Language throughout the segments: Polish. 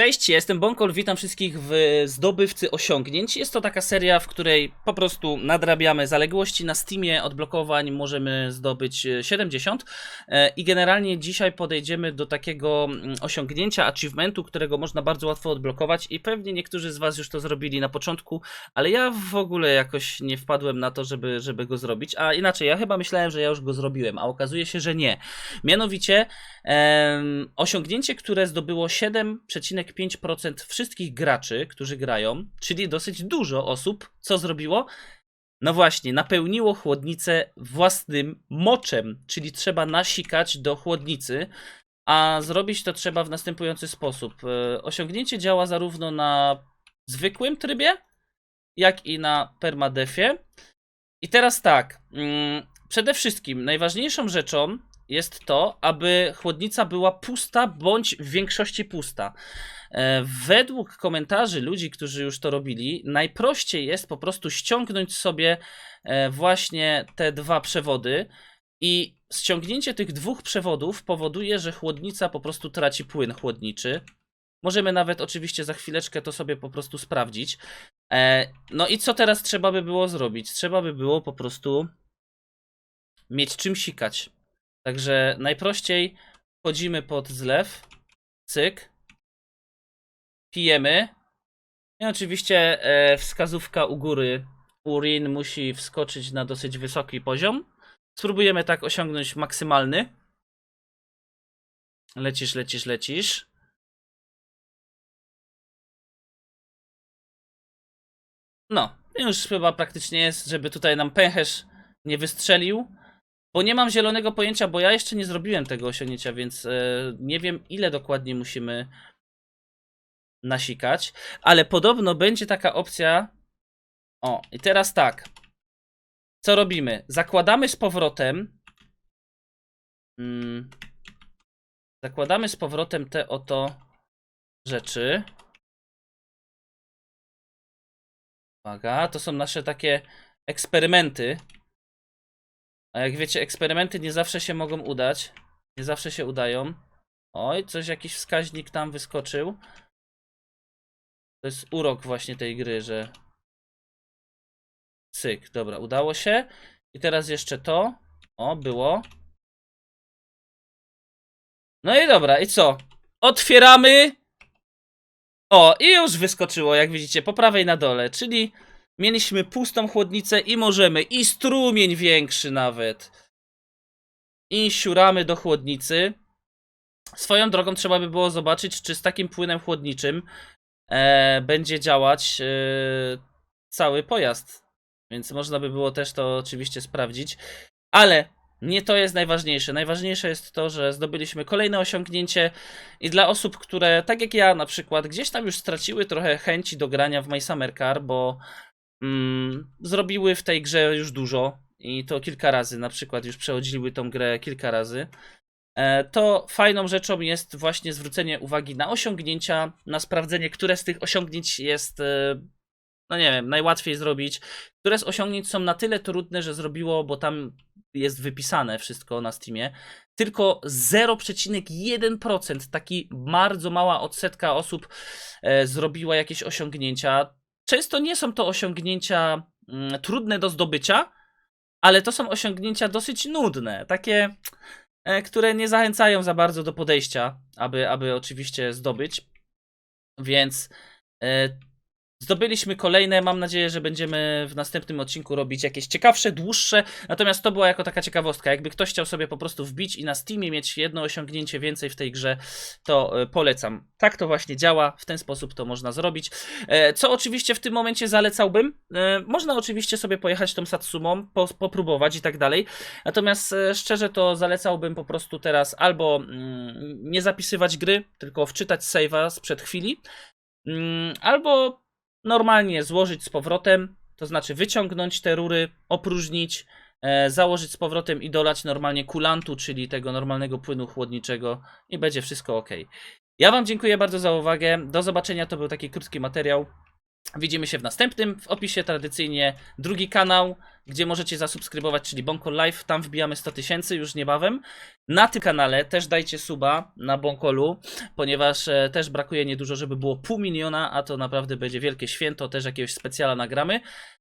Cześć, jestem Bonkol, witam wszystkich w Zdobywcy Osiągnięć. Jest to taka seria, w której po prostu nadrabiamy zaległości. Na Steamie odblokowań możemy zdobyć e, 70 e, i generalnie dzisiaj podejdziemy do takiego mm, osiągnięcia, achievementu, którego można bardzo łatwo odblokować i pewnie niektórzy z Was już to zrobili na początku, ale ja w ogóle jakoś nie wpadłem na to, żeby, żeby go zrobić, a inaczej, ja chyba myślałem, że ja już go zrobiłem, a okazuje się, że nie. Mianowicie em, osiągnięcie, które zdobyło 7,5% wszystkich graczy, którzy grają, czyli dosyć dużo osób, co zrobiło? No właśnie, napełniło chłodnicę własnym moczem, czyli trzeba nasikać do chłodnicy, a zrobić to trzeba w następujący sposób. E, Osiągnięcie działa zarówno na zwykłym trybie, jak i na permadefie. I teraz tak, mm, przede wszystkim najważniejszą rzeczą jest to, aby chłodnica była pusta bądź w większości pusta. E, Według komentarzy ludzi, którzy już to robili, najprościej jest po prostu ściągnąć sobie e, właśnie te dwa przewody i ściągnięcie tych dwóch przewodów powoduje, że chłodnica po prostu traci płyn chłodniczy. Możemy nawet oczywiście za chwileczkę to sobie po prostu sprawdzić. E, No i co teraz trzeba by było zrobić? Trzeba by było po prostu mieć czym sikać. Także najprościej wchodzimy pod zlew, cyk, pijemy. I oczywiście e, wskazówka u góry urin musi wskoczyć na dosyć wysoki poziom. Spróbujemy tak osiągnąć maksymalny. Lecisz, lecisz, lecisz. No, już chyba praktycznie jest, żeby tutaj nam pęcherz nie wystrzelił. Bo nie mam zielonego pojęcia, bo ja jeszcze nie zrobiłem tego osiągnięcia, więc e, nie wiem ile dokładnie musimy nasikać. Ale podobno będzie taka opcja. O, i teraz tak. Co robimy? Zakładamy z powrotem. Mm, zakładamy z powrotem te oto rzeczy. Uwaga, to są nasze takie eksperymenty. A jak wiecie, eksperymenty nie zawsze się mogą udać. Nie zawsze się udają. Oj, coś, jakiś wskaźnik tam wyskoczył. To jest urok właśnie tej gry, że. Cyk, dobra, udało się. I teraz jeszcze to. O, było. No i dobra, i co? Otwieramy. O, i już wyskoczyło, jak widzicie, po prawej na dole, czyli mieliśmy pustą chłodnicę i możemy, i strumień większy nawet. I siuramy do chłodnicy. Swoją drogą trzeba by było zobaczyć, czy z takim płynem chłodniczym e, będzie działać e, cały pojazd. Więc można by było też to oczywiście sprawdzić. Ale nie to jest najważniejsze. Najważniejsze jest to, że zdobyliśmy kolejne osiągnięcie i dla osób, które, tak jak ja na przykład, gdzieś tam już straciły trochę chęci do grania w My Summer Car, bo mm, zrobiły w tej grze już dużo i to kilka razy, na przykład już przechodziły tą grę kilka razy, e, to fajną rzeczą jest właśnie zwrócenie uwagi na osiągnięcia, na sprawdzenie, które z tych osiągnięć jest, e, no nie wiem, najłatwiej zrobić, które z osiągnięć są na tyle trudne, że zrobiło, bo tam jest wypisane wszystko na Steamie, tylko 0,1%, taki bardzo mała odsetka osób e, zrobiła jakieś osiągnięcia. Często nie są to osiągnięcia mm, trudne do zdobycia, ale to są osiągnięcia dosyć nudne, takie, e, które nie zachęcają za bardzo do podejścia, aby, aby oczywiście zdobyć. Więc e, zdobyliśmy kolejne. Mam nadzieję, że będziemy w następnym odcinku robić jakieś ciekawsze, dłuższe. Natomiast to była jako taka ciekawostka. Jakby ktoś chciał sobie po prostu wbić i na Steamie mieć jedno osiągnięcie więcej w tej grze, to e, polecam. Tak to właśnie działa. W ten sposób to można zrobić. E, Co oczywiście w tym momencie zalecałbym. e, Można oczywiście sobie pojechać tą Satsumą, po, popróbować i tak dalej. Natomiast szczerze to zalecałbym po prostu teraz albo mm, nie zapisywać gry, tylko wczytać save'a sprzed chwili. Mm, Albo normalnie złożyć z powrotem, to znaczy wyciągnąć te rury, opróżnić, e, założyć z powrotem i dolać normalnie kulantu, czyli tego normalnego płynu chłodniczego i będzie wszystko ok. Ja Wam dziękuję bardzo za uwagę. Do zobaczenia. To był taki krótki materiał. Widzimy się w następnym. W opisie tradycyjnie drugi kanał, gdzie możecie zasubskrybować, czyli Bonkol Live. Tam wbijamy 100 tysięcy już niebawem. Na tym kanale też dajcie suba na Bonkolu, ponieważ e, też brakuje niedużo, żeby było pół miliona, a to naprawdę będzie wielkie święto, też jakiegoś specjala nagramy.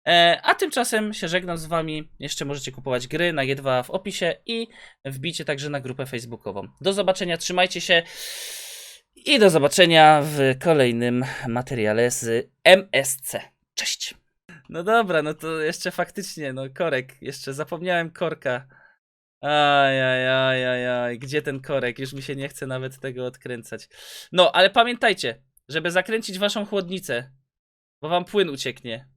E, a tymczasem się żegnam z wami. Jeszcze możecie kupować gry na G2 w opisie i wbijcie także na grupę facebookową. Do zobaczenia, trzymajcie się i do zobaczenia w kolejnym materiale z MSC. Cześć! No dobra, no to jeszcze faktycznie, no korek, jeszcze zapomniałem korka. Ajajajajaj, gdzie ten korek? Już mi się nie chce nawet tego odkręcać. No, ale pamiętajcie, żeby zakręcić waszą chłodnicę, bo wam płyn ucieknie.